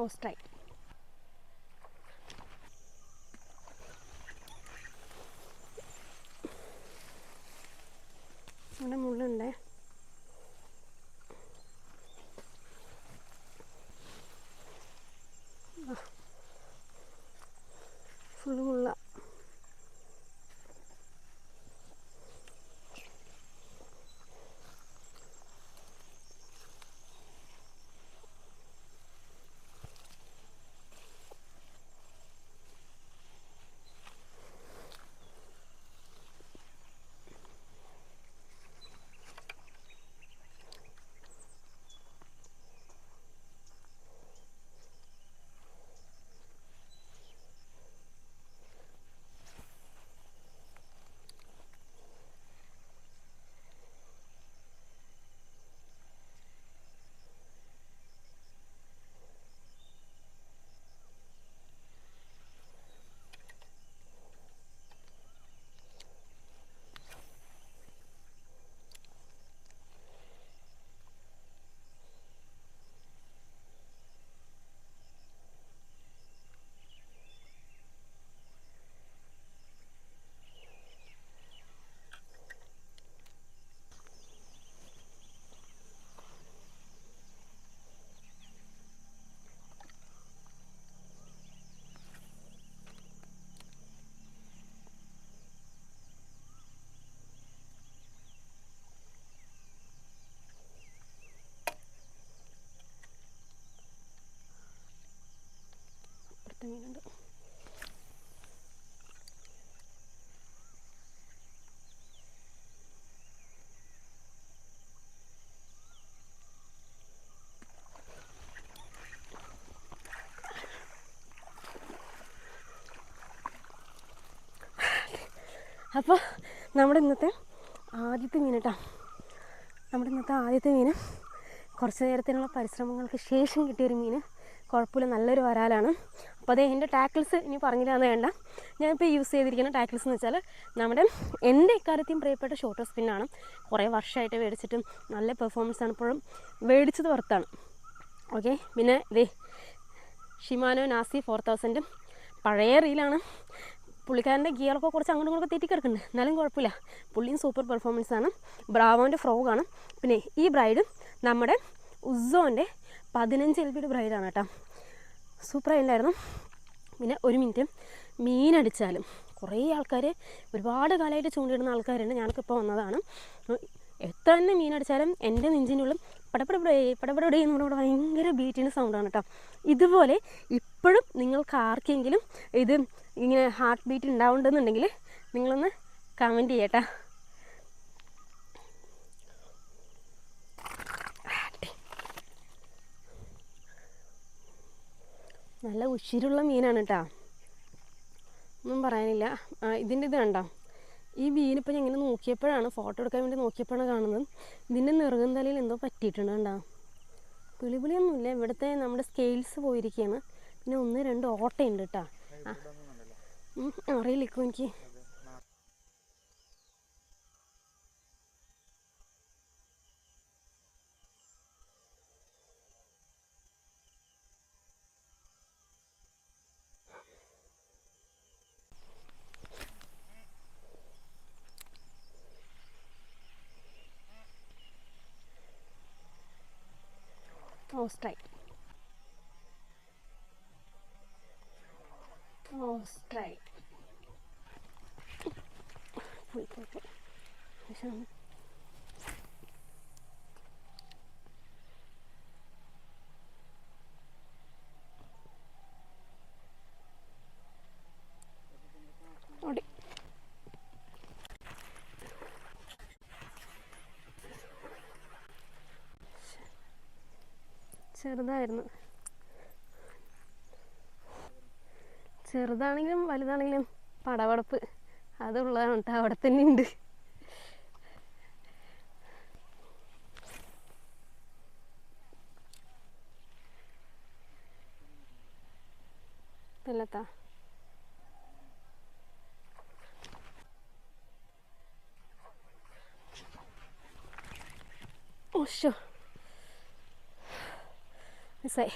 ഓസ്ട്രായി ഇവിടെ മുള്ളുണ്ടേ. ഫുള്ള് മുള്ള അപ്പോൾ നമ്മുടെ ഇന്നത്തെ ആദ്യത്തെ മീൻ കേട്ടോ. നമ്മുടെ ഇന്നത്തെ ആദ്യത്തെ മീൻ കുറച്ച് നേരത്തിനുള്ള പരിശ്രമങ്ങൾക്ക് ശേഷം കിട്ടിയൊരു മീൻ. കുഴപ്പമില്ല നല്ലൊരു വരാലാണ്. അപ്പോൾ അതേ എന്റെ ടാക്കിൾസ് ഇനി പറഞ്ഞില്ലാന്ന് വേണ്ട. ഞാനിപ്പോൾ യൂസ് ചെയ്തിരിക്കുന്ന ടാക്കിൾസ് എന്ന് വെച്ചാൽ നമ്മുടെ എന്റെ ഇക്കാര്യത്തെയും പ്രിയപ്പെട്ട ഷോർട്ടർ സ്പിന്നാണ് കുറേ വർഷമായിട്ട് മേടിച്ചിട്ടും നല്ല പെർഫോമൻസ് ആണ്. ഇപ്പോഴും മേടിച്ചത് വർത്താണ് ഓക്കെ? പിന്നെ ഇതേ ഷിമാനോ നാസി ഫോർ തൗസൻഡും പഴയ റീലാണ് പുള്ളിക്കാരന്റെ ഗിയറൊക്കെ കുറച്ച് അങ്ങോട്ടും ഇങ്ങോട്ടൊക്കെ തെറ്റിക്കിടക്കുന്നുണ്ട് എന്നാലും കുഴപ്പമില്ല. പുള്ളിയും സൂപ്പർ പെർഫോമൻസ് ആണ്. ബ്രാവോന്റെ ഫ്രോഗാണ് പിന്നെ ഈ ബ്രൈഡ് നമ്മുടെ ഉസോന്റെ പതിനഞ്ച് എൽ ബിയുടെ ബ്രൈഡാണ് കേട്ടോ. സൂപ്പറായിട്ടുണ്ടായിരുന്നു പിന്നെ ഒരു മിനിറ്റ് മീനടിച്ചാലും കുറേ ആൾക്കാർ ഒരുപാട് കാലമായിട്ട് ചൂണ്ടിടുന്ന ആൾക്കാരുണ്ട്. ഞാനൊക്കെ ഇപ്പോൾ വന്നതാണ്. എത്ര തന്നെ മീനടിച്ചാലും എന്റെ നെഞ്ചിനുള്ളിൽ പടപടപടേ പടപടപടേ എന്ന് പറഞ്ഞാൽ ഭയങ്കര ബീറ്റിന്റെ സൗണ്ടാണ് കേട്ടോ ഇതുപോലെ ഇപ്പോഴും നിങ്ങൾക്ക് ആർക്കെങ്കിലും ഇത് ഇങ്ങനെ ഹാർട്ട് ബീറ്റ് ഉണ്ടാവുന്നുണ്ടെന്നുണ്ടെങ്കിൽ നിങ്ങളൊന്ന് കമന്റ് ചെയ്യട്ടാ. നല്ല ഉശിരുള്ള മീനാണ് കേട്ടോ ഒന്നും പറയാനില്ല. ഇതിന്റെ ഇത് കണ്ടോ? ഈ മീനിപ്പോൾ ഞാൻ ഇങ്ങനെ നോക്കിയപ്പോഴാണ് ഫോട്ടോ എടുക്കാൻ വേണ്ടി നോക്കിയപ്പോഴാണ് കാണുന്നത്. ഇതിന്റെ നെറുകം തലയിൽ എന്തോ പറ്റിയിട്ടുണ്ട് കണ്ടോ. പുളിപുളിയൊന്നുമില്ല ഇവിടുത്തെ നമ്മുടെ സ്കെയിൽസ് പോയിരിക്കുകയാണ്. പിന്നെ ഒന്ന് രണ്ട് ഓട്ടയുണ്ട് കേട്ടോ അറിയില്ല എനിക്ക്. ഓസ്ട്രൈ ഓസ്ട്രൈ പോയി പോയി പോയി പക്ഷേ ഓടി ചെറുതായിരുന്നു. ചെറുതാണെങ്കിലും വലുതാണെങ്കിലും പടവടപ്പ് അതുള്ളതാണ് കേട്ടോ അവിടെ തന്നെ ഉണ്ട്. ഇതല്ലത്താ. It's like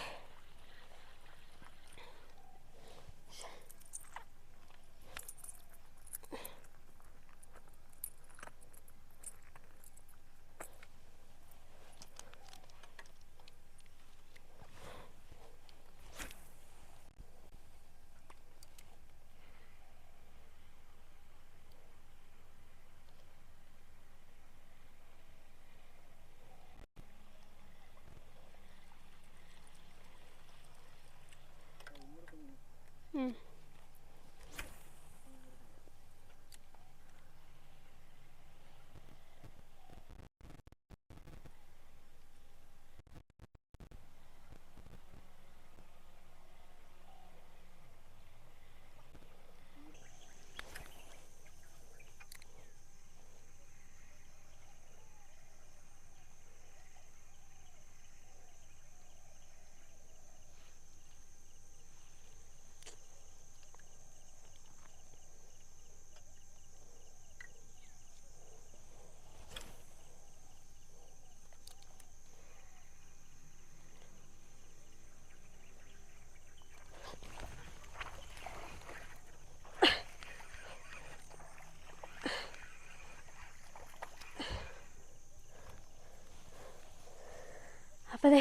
അതെ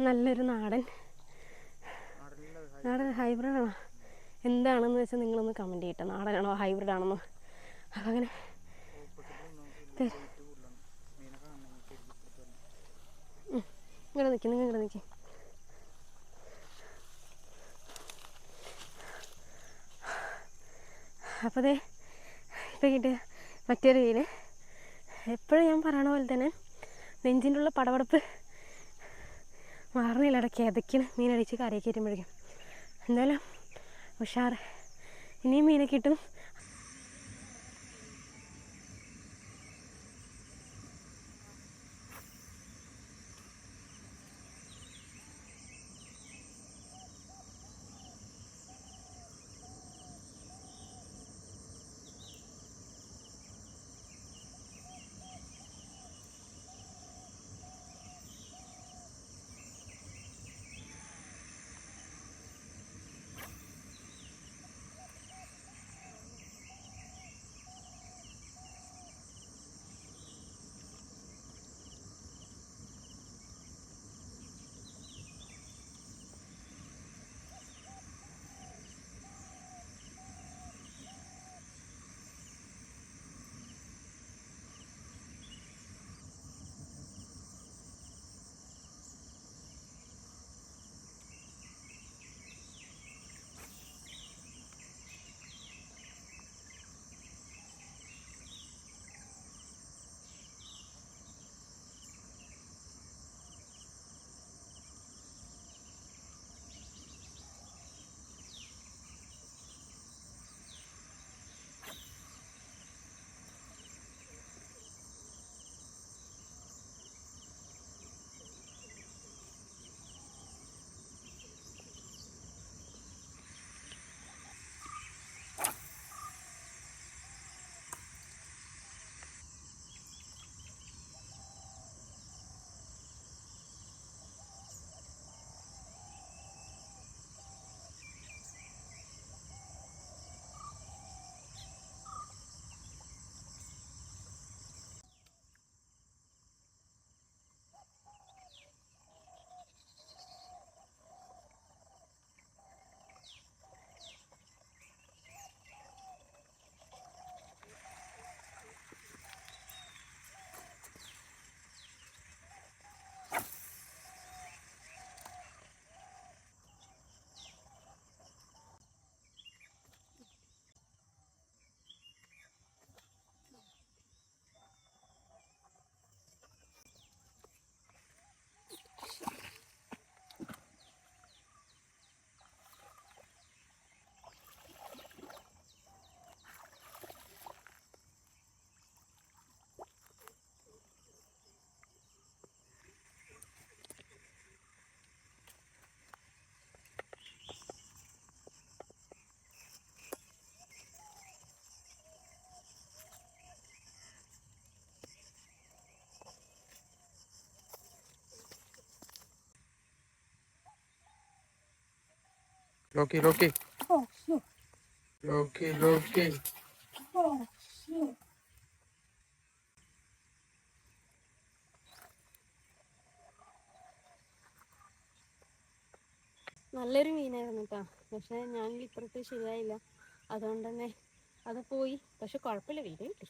നല്ലൊരു നാടൻ. നാടൻ ഹൈബ്രിഡ് ആണോ എന്താണെന്ന് വെച്ചാൽ നിങ്ങളൊന്ന് കമന്റ് ചെയ്യട്ടെ. നാടനാണോ ഹൈബ്രിഡ് ആണെന്നോ അപ്പം അങ്ങനെ ഇങ്ങനെ നിൽക്കും നിങ്ങൾ ഇങ്ങനെ നിൽക്കും അപ്പോൾ അതെ ഇപ്പം കിട്ടിയ മറ്റൊരു വീട് എപ്പോഴും ഞാൻ പറയണ പോലെ തന്നെ നെഞ്ചിന്റെ ഉള്ള പടപടപ്പ് മാറുന്നില്ല ഇടയ്ക്ക് ഇടയ്ക്കിന് മീനടിച്ച് കരയൊക്കെ വരുമ്പോഴേക്കും എന്തായാലും ഉഷാർ ഇനിയും മീനെ കിട്ടും. Loki, Loki. Loki, Loki. നല്ലൊരു മീനായിരുന്നു കേട്ടോ പക്ഷെ ഞാൻ ഇപ്പുറത്ത് ശരിയായില്ല. അതുകൊണ്ട് തന്നെ അത് പോയി. പക്ഷെ കുഴപ്പമില്ല വീട് കിട്ടി.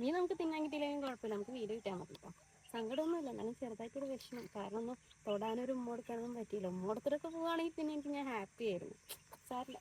മീൻ നമുക്ക് തിന്നാൻ കിട്ടിയില്ലെങ്കിലും കുഴപ്പമില്ല. നമുക്ക് വീട് കിട്ടിയാൽ മതി കേട്ടോ സങ്കടമൊന്നുമില്ല. എന്നാലും ചെറുതായിട്ടൊരു വിഷമം. കാരണം ഒന്ന് തൊടാനൊരു ഉമ്മ പറ്റിയില്ല. ഉമ്മ കൊടുത്തിട്ടൊക്കെ പോവുകയാണെങ്കിൽ പിന്നെ എനിക്ക് ഞാൻ ഹാപ്പി ആയിരുന്നു. സാറില്ല